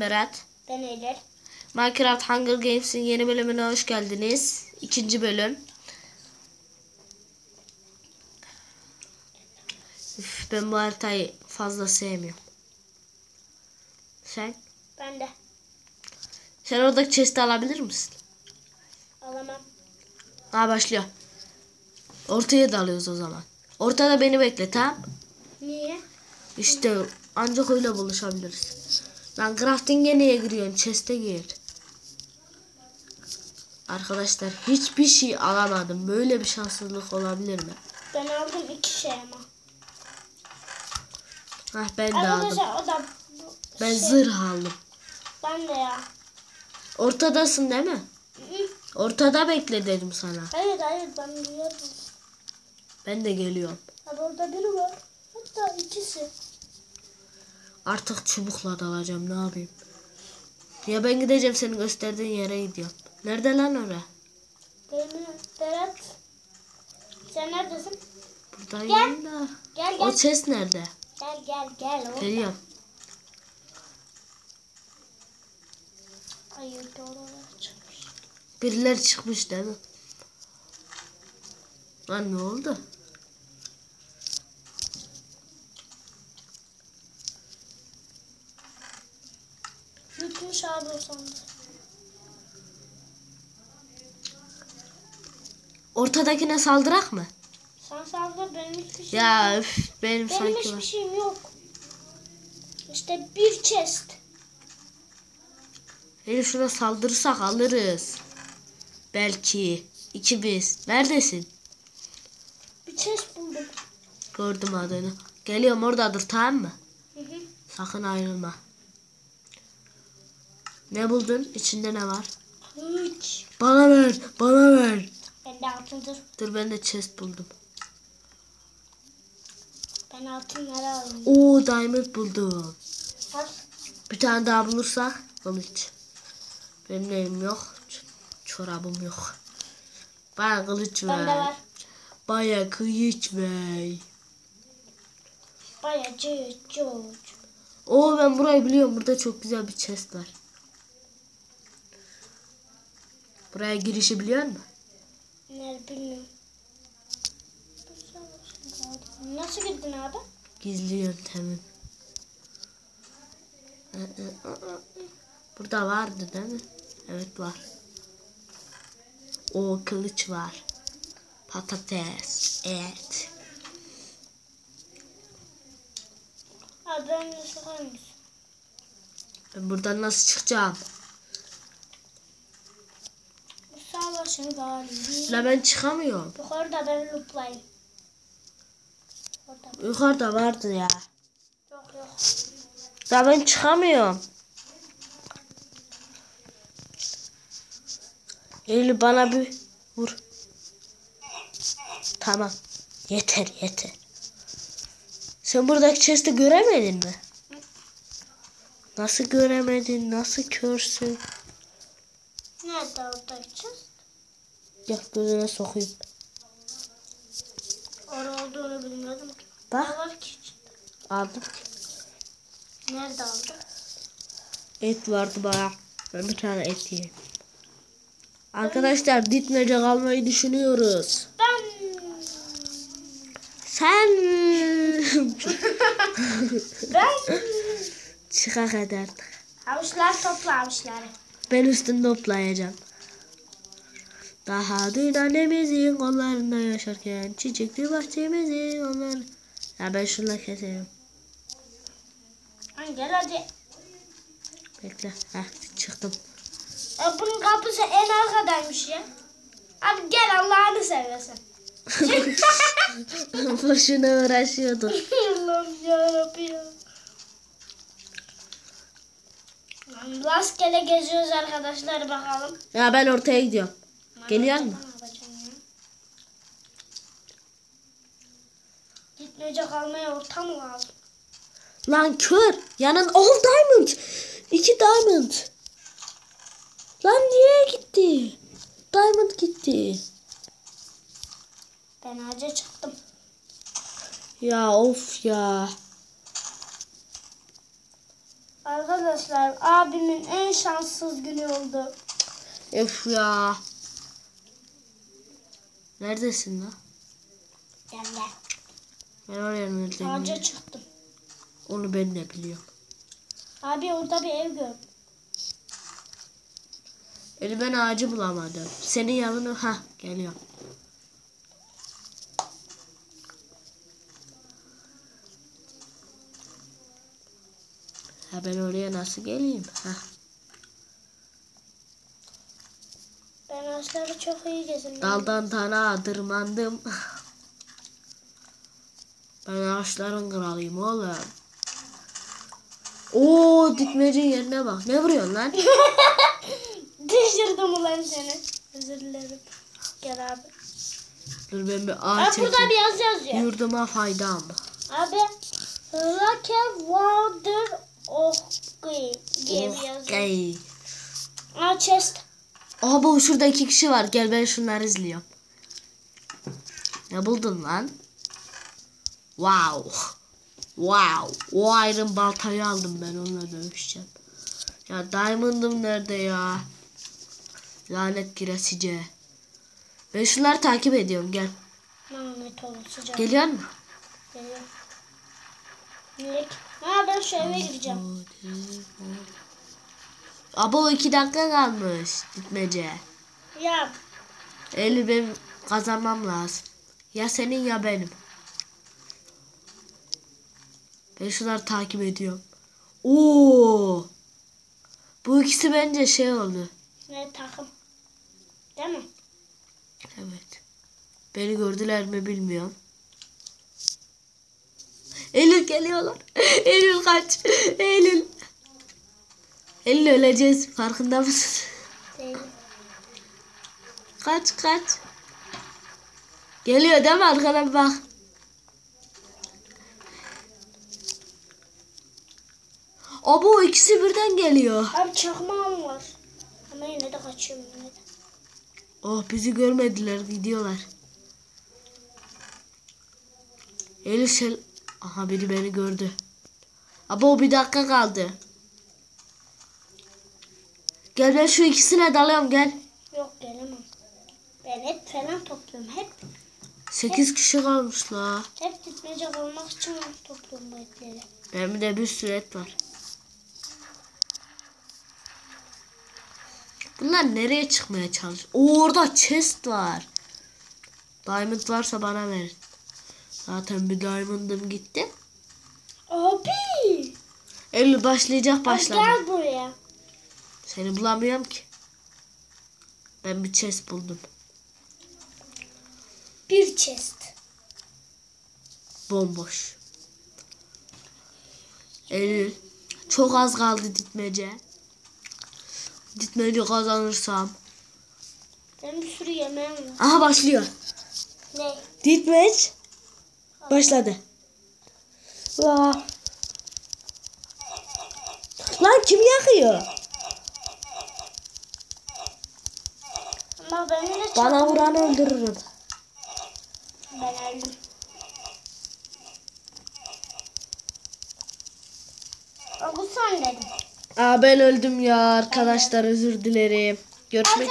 Berat. Ben Eylül. Minecraft Hunger Games'in yeni bölümüne hoş geldiniz. İkinci bölüm. Üf, ben bu haritayı fazla sevmiyorum. Sen? Ben de. Sen oradaki chest'i alabilir misin? Alamam. Ha başlıyor. Ortaya dalıyoruz o zaman. Ortada beni bekle tamam Niye? İşte ancak öyle buluşabiliriz. Lan crafting'e niye giriyorsun? Chest'e gir. Arkadaşlar hiçbir şey alamadım. Böyle bir şanssızlık olabilir mi? Ben aldım iki şey ama. Hah ben de aldım. Arkadaşlar o da bu Ben şey. zırh aldım. Ben de ya. Ortadasın değil mi? Hı. Ortada bekle dedim sana. Hayır hayır ben biliyorum. Ben de geliyorum. Abi orada biri var. Hatta ikisi. Artık çubukla dalacağım ne yapayım? Ya ben gideceğim senin gösterdiğin yere gidiyorum. Nerede lan ora? Benim Berat. Sen neredesin? Buradayım da. Gel O gel. chest nerede? Gel gel gel. Orada. Geliyorum. Doğru çıkmış. Birileri çıkmış değil mi? Lan ne oldu? Yutmuş abi o sandı. Ortadakine saldırak mı? Sen saldır benim hiçbir şeyim Ya yok. üf, benim Benim sanki hiçbir var. şeyim yok. İşte bir chest. Hele şuna saldırırsak alırız. Belki. İkimiz. Neredesin? Bir chest buldum. Gördüm adını. Geliyorum oradadır tamam mı? Hı hı. Sakın ayrılma. Ne buldun? İçinde ne var? Hiç. Bana ver. Bana ver. Ben de altındır. Dur ben de chest buldum. Ben altınları alayım. Oo diamond buldum. Bir tane daha bulursak kılıç. Benim neyim yok. ç- Çorabım yok. Bana kılıç ver. Bende var. Baya kılıç ver. Baya cıç. Oo ben burayı biliyorum. Burada çok güzel bir chest var. Buraya girişi biliyor musun? Nerede bilmiyorum. Nasıl girdin abi? Gizli yöntemim. Burada vardı değil mi? Evet var. O kılıç var. Patates. Et. Abi ben sıkar mısın? Ben buradan nasıl çıkacağım? Sağ başını galiba. La ben çıkamıyorum. Yukarıda ben looplayayım. Orada. Yukarıda vardı ya. Yok yok. La ben çıkamıyorum. Eylül bana bir vur. Tamam. Yeter yeter. Sen buradaki chest'i göremedin mi? Nasıl göremedin? Nasıl körsün? Nerede orada gideceğiz? Gel gözüne sokayım. Orada olduğunu bilmiyordum ki. Bak Ne var ki? aldım. Nerede aldın? Et vardı bana. Ben bir tane et yiyeyim. Arkadaşlar ditmece kalmayı düşünüyoruz. Ben Sen ben çıkak eder. Havuçlar topla havuçları. Ben üstünde toplayacağım. Daha dün annemizin kollarında yaşarken çiçekli bahçemizin onlar. Ya ben şunla keseyim. Hadi gel hadi. Bekle. Heh çıktım. E, bunun kapısı en arkadaymış ya. Hadi gel Allah'ını seversen. Boşuna uğraşıyordum. Allah'ım yarabbim ya. Rastgele geziyoruz arkadaşlar bakalım. Ya ben ortaya gidiyorum. Geliyor mu? Gitmeyecek kalmaya ortam lazım. Lan kör. Yanın oh diamond. İki diamond. Lan niye gitti? Diamond gitti. Ben ağaca çıktım. Ya of ya. Arkadaşlar abimin en şanssız günü oldu. Öf ya. Neredesin lan? Gel gel. Ben oraya neredeyim? Ağaca çıktım. Onu ben de biliyorum. Abi orada bir ev gördüm. Yani ben ağacı bulamadım. Senin yanına ha geliyor. Ha ben oraya nasıl geleyim? Ha. Ben ağaçları çok iyi gezindim. Daldan tana tırmandım. Ben ağaçların kralıyım oğlum. Oo dikmecin yerine bak. Ne vuruyorsun lan? Düşürdüm ulan seni. Özür dilerim. Gel abi. Dur ben bir Abi ağaç burada çekeyim. bir yazı yazıyor. Yurduma faydam. Abi Rocket Water Okay diye bir yazıyor. Okay. Aa chest. Aha bu şurada iki kişi var. Gel ben şunları izliyorum. Ne buldun lan? Wow. Wow. O iron baltayı aldım ben onunla dövüşeceğim. Ya diamond'ım nerede ya? Lanet giresice. Ben şunları takip ediyorum gel. Lanet olsun. Geliyor mu? Geliyor. Milek. Ha ben şu eve gireceğim. Abo iki dakika kalmış gitmece. Ya Eli benim kazanmam lazım. Ya senin ya benim. Ben şunları takip ediyorum. Oo! Bu ikisi bence şey oldu. ne takım. Değil mi? Evet. Beni gördüler mi bilmiyorum. Eylül geliyorlar. Eylül kaç. Eylül. Eylül öleceğiz. Farkında mısın? Kaç kaç. Geliyor değil mi arkadan bak. Abo ikisi birden geliyor. Abi çakmağım var. Ama yine de kaçıyorum yine de. Oh bizi görmediler gidiyorlar. Elif şel... Aha biri beni gördü. Abo bir dakika kaldı. Gel ben şu ikisine dalıyorum gel. Yok gelemem. Ben et falan topluyorum. Hep Sekiz kişi kalmış la. hep gitmeyecek olmak için topluyorum bu etleri. Benim de bir sürü et var. Bunlar nereye çıkmaya çalışıyor? Oo, orada chest var. Diamond varsa bana verin. Zaten bir diamond'ım gitti. Abi. Eylül başlayacak başladı. gel buraya. Seni bulamıyorum ki. Ben bir chest buldum. Bir chest. Bomboş. Eylül. Çok az kaldı ditmece. Ditmece kazanırsam. Benim bir sürü yemeğim var. Aha başlıyor. Ne? Ditmeç. Başladı. Vah. Lan kim yakıyor? Ama beni de Bana vuranı öldürürüm. Ben öldüm. Aa, bu son dedim. Aa ben öldüm ya arkadaşlar özür dilerim. Görüşmek